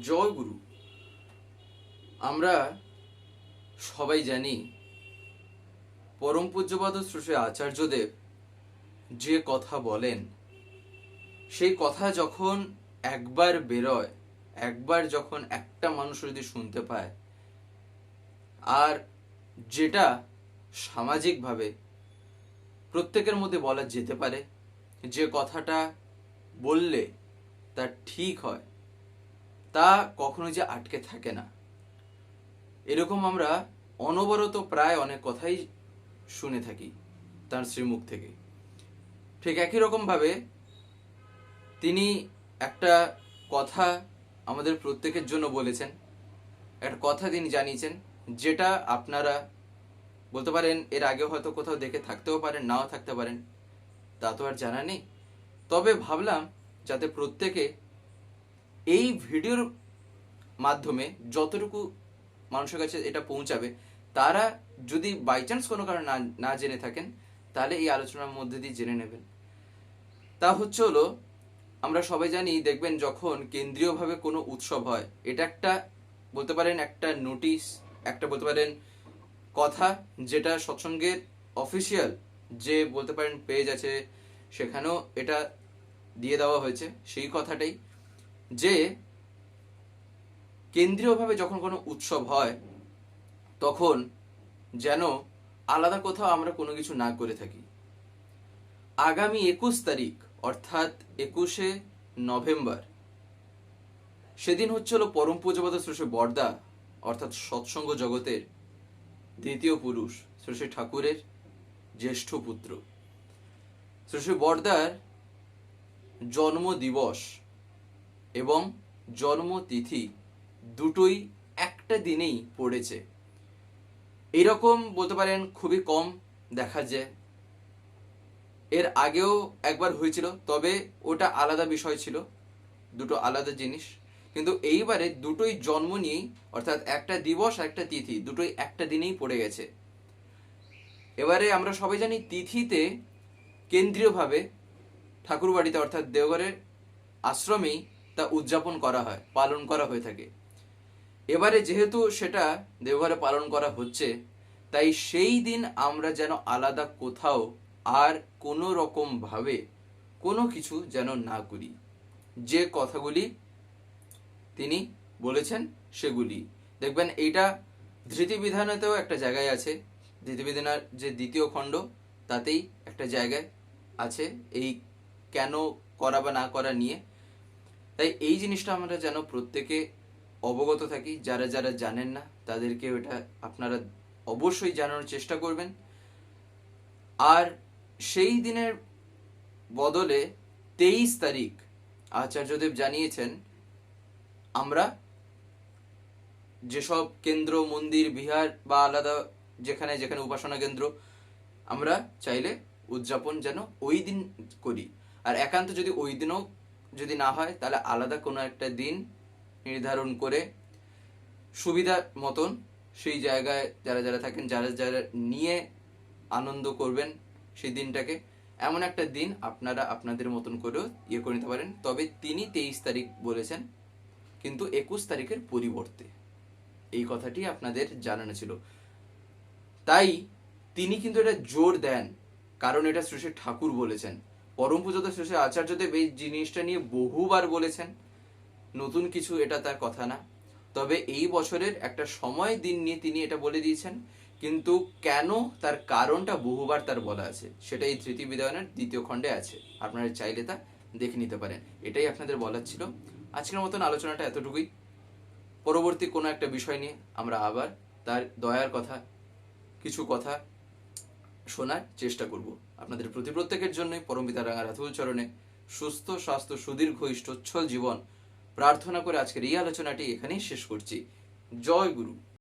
জয় গুরু। আমরা সবাই জানি পরম পূজ্যপাদ শ্রী আচার্যদেব যে কথা বলেন, সেই কথা যখন একবার বেরোয়, একবার যখন একটা মানুষ যদি শুনতে পায়, আর যেটা সামাজিকভাবে প্রত্যেকের মধ্যে বলা যেতে পারে, যে কথাটা বললে তা ঠিক হয়। তা কখনো যে আটকে থাকে না। এরকম আমরা অনবরত প্রায় অনেক কথাই শুনে থাকি তার শ্রীমুখ থেকে। ঠিক একই রকমভাবে তিনি একটা কথা আমাদের প্রত্যেকের জন্য বলেছেন, একটা কথা তিনি জানিয়েছেন, যেটা আপনারা বলতে পারেন এর আগে হয়তো কোথাও দেখে থাকতেও পারেন, নাও থাকতে পারেন, তা তো আর জানা নেই। তবে ভাবলাম যাতে প্রত্যেকে এই ভিডিওর মাধ্যমে যতটুকু মানুষের কাছে এটা পৌঁছাবে, তারা যদি বাই চান্স কোনো কারণে না না জেনে থাকেন, তাহলে এই আলোচনার মধ্যে দিয়ে জেনে নেবেন। তা হচ্ছে হলো, আমরা সবাই জানি, দেখবেন যখন কেন্দ্রীয়ভাবে কোনো উৎসব হয়, এটা একটা বলতে পারেন একটা নোটিশ একটা বলতে পারেন কথা যেটা সৎসঙ্গের অফিসিয়াল যে বলতে পারেন পেজ আছে, সেখানেও এটা দিয়ে দেওয়া হয়েছে, সেই কথাটাই। যে কেন্দ্রীয়ভাবে যখন কোনো উৎসব হয়, তখন যেন আলাদা কোথাও আমরা কোনো কিছু না করে থাকি। আগামী একুশ তারিখ, অর্থাৎ একুশে নভেম্বর, সেদিন হচ্ছে হলো পরম পূজপাত শ্রী বর্দা, অর্থাৎ সৎসঙ্গ জগতের দ্বিতীয় পুরুষ শ্রী ঠাকুরের জ্যেষ্ঠ পুত্র। শ্রী বর্দার জন্ম দিবস এবং জন্মতিথি দুটোই একটা দিনেই পড়েছে। এরকম বলতে পারেন খুবই কম দেখা যায়। এর আগেও একবার হয়েছিল, তবে ওটা আলাদা বিষয় ছিল, দুটো আলাদা জিনিস। কিন্তু এইবারে দুটোই জন্ম নিয়েই, অর্থাৎ একটা দিবস একটা তিথি, দুটোই একটা দিনেই পড়ে গেছে। এবারে আমরা সবাই জানি তিথিতে কেন্দ্রীয়ভাবে ঠাকুরবাড়িতে, অর্থাৎ দেওঘরের আশ্রমেই তা উদযাপন করা হয়, পালন করা হয়ে থাকে। এবারে যেহেতু সেটা দেওঘরে পালন করা হচ্ছে, তাই সেই দিন আমরা যেন আলাদা কোথাও আর কোনো রকম ভাবে কোনো কিছু যেন না করি। যে কথাগুলি তিনি বলেছেন সেগুলি। দেখবেন এইটা ধৃতিবিধানেতেও একটা জায়গায় আছে। ধৃতিবিধানের যে দ্বিতীয় খণ্ড, তাতেই একটা জায়গায় আছে এই কেন করা বা না করা নিয়ে। তাই এই জিনিসটা আমরা যেন প্রত্যেকে অবগত থাকি, যারা যারা জানেন না, তাদেরকে ওটা আপনারা অবশ্যই জানানোর চেষ্টা করবেন। আর সেই দিনের বদলে তেইশ তারিখ আচার্যদেব জানিয়েছেন, আমরা যেসব কেন্দ্র, মন্দির, বিহার বা আলাদা যেখানে যেখানে উপাসনা কেন্দ্র, আমরা চাইলে উদযাপন যেন ওই দিন করি। আর একান্ত যদি ওই দিনও যদি না হয়, তাহলে আলাদা কোনো একটা দিন নির্ধারণ করে সুবিধা মতন সেই জায়গায় যারা যারা থাকেন, যারা যারা নিয়ে আনন্দ করবেন সেই দিনটাকে, এমন একটা দিন আপনারা আপনাদের মতন করেও ইয়ে করে নিতে পারেন। তবে তিনি তেইশ তারিখ বলেছেন, কিন্তু একুশ তারিখের পরিবর্তে। এই কথাটি আপনাদের জানানো ছিল। তাই তিনি কিন্তু এটা জোর দেন, কারণ এটা শ্রী ঠাকুর বলেছেন। পরম পূজত শেষে আচার্যদেব এই জিনিসটা নিয়ে বহুবার বলেছেন, নতুন কিছু এটা তার কথা না। তবে এই বছরের একটা সময় দিন নিয়ে তিনি এটা বলে দিয়েছেন, কিন্তু কেন তার কারণটা বহুবার তার বলা আছে, সেটা এই তৃতীয় বিধানের দ্বিতীয় খণ্ডে আছে। আপনারা চাইলে তা দেখে নিতে পারেন। এটাই আপনাদের বলার ছিল। আজকের মতন আলোচনাটা এতটুকুই। পরবর্তী কোনো একটা বিষয় নিয়ে আমরা আবার তার দয়ার কথা, কিছু কথা শোনার চেষ্টা করব। আপনাদের প্রতি প্রত্যেকের জন্যই পরমিতা রাঙা রাথুল চরণে সুস্থ, স্বাস্থ্য সুদীর্ঘ ইষ্টচ্ছল জীবন প্রার্থনা করে আজকের এই আলোচনাটি এখানেই শেষ করছি। জয় গুরু।